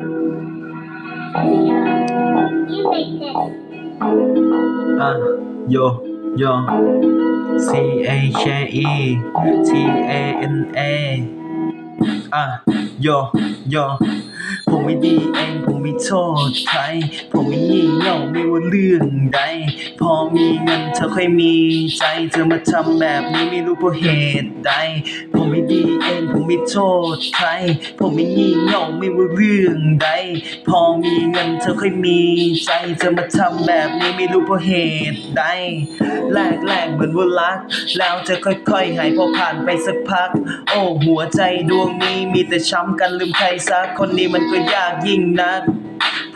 You make this. อะโยโย C A K E T A N A อะโยโยผม ไม่ดีเองผมไม่โทษใครผมไม่งี่เง่าไม่ว่าเรื่องใด พอมีเงินเธอค่อยมีใจ เธอมาทำแบบนี้ไม่รู้เพราะเหตุใด ผมไม่ดีเองผมไม่โทษใครผมไม่งี่เง่าไม่ว่าเรื่องใด พอมีเงินเธอค่อยมีใจ เธอมาทำแบบนี้ไม่รู้เพราะเหตุใดแรกแรกๆเหมือนว่ารัก แล้วจะค่อยๆหายพอผ่านไปสักพัก โอ้หัวใจดวงนี้มีแต่ช้ำกันลืมใครสักคนนี้มันก็ยากยิ่งนัก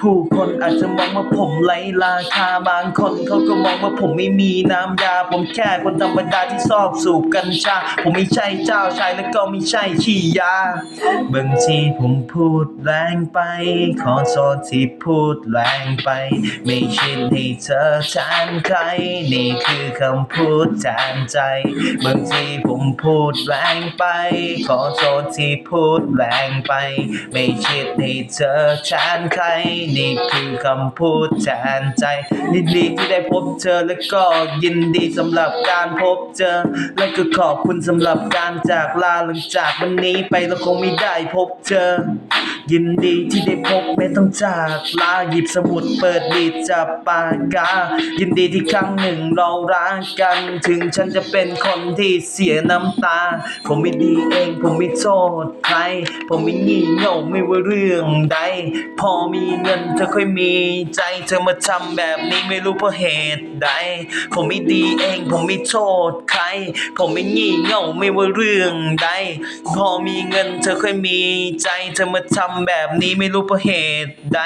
ผู้คนอาจจะมองว่าผมไร้ราคาบางคนเขาก็มองว่าผมไม่มีน้ำยา ผมแค่คนธรรมดาที่ชอบสูบกัญชา ผมไม่ใช่เจ้าชายและก็ไม่ใช่ขี้ยา บางทีผมพูดแรงไป ขอโทษที่พูดแรงไป ไม่คิดให้เธอแทนใคร นี่คือคำพูดแทนใจ บางทีผมพูดแรงไป ขอโทษที่พูดแรงไป ไม่คิดให้เธอแทนใครนี่คือคำพูดแทนใจยินดีที่ได้พบเธอและก็ยินดีสำหรับการพบเจอ และก็ขอบคุณสำหรับการจากลาหลังจากวันนี้ไปเราคงไม่ได้พบเจอยินดีที่ได้พบไม่ต้องจากลาหยิบสมุดเปิดดีดจับปากกา ยินดีที่ครั้งหนึ่งเรารักกัน ถึงฉันจะเป็นคนที่เสียน้ำตา ผมไม่ดีเองผมไม่โทษใคร ผมไม่งี่เง่าไม่ว่าเรื่องใดพอมีเงินเธอค่อยมีใจเธอมาทำแบบนี้ไม่รู้เพราะเหตุใด ผมไม่ดีเองผมไม่โทษใคร ผมไม่งี่เง่าไม่ว่าเรื่องใด พอมีเงินเธอค่อยมีใจเธอมาทำแบบนี้ไม่รู้เพราะเหตุใด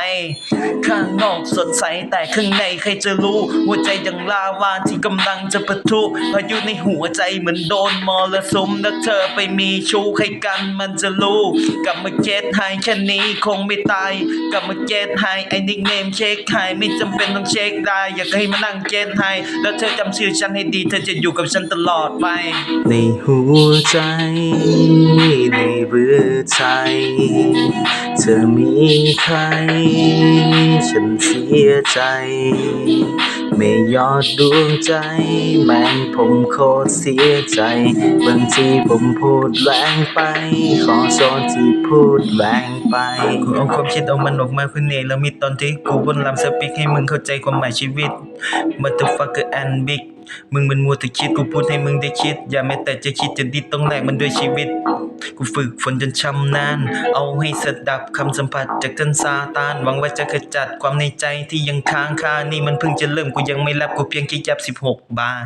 ข้างนอกสดใสแต่ข้างในใครจะรู้หัวใจอย่างลาวาที่กำลังจะปะทุพายุในหัวใจเหมือนโดนมรสุมแล้วเธอไปมีชู้ใครกันมันจะรู้กลับมาเก็ตไฮแค่นี้คงไม่ตายกลับมาเก็ตไฮไอ้นิกเนมเช็คไฮไม่จำเป็นต้องเช็คได้อยากให้มานั่งเก็ตไฮแล้วเธอจำชื่อฉันให้ดี เธอจะอยู่กับฉันตลอดไป ในหัวใจในเรือใจ เธอมีใคร ฉันเสียใจ ไม่ยอดดวงใจ แม่งผมโคตรเสียใจ บางทีผมพูดแรงไป ขอโทษที่พูดแรงไปกูเอาความคิดเอามันออกมาเพื่อเนรมิตตอนที่กูบนลำสปิกให้มึงเข้าใจความหมายชีวิต Motherfucker and big มึงมันมัวแต่คิดกูพูดให้มึงได้คิด อย่าแม้แต่จะคิดจะดิดต้องแลกมันด้วยชีวิต กูฝึกฝนจนชำนาญเอาให้สดับคำสัมผัสจากท่านซาตาน หวังว่าจะขจัดความในใจที่ยังค้างคานี่มันเพิ่งจะเริ่มกูยังไม่รับกูเพียงแค่ยับสิบหกบาร์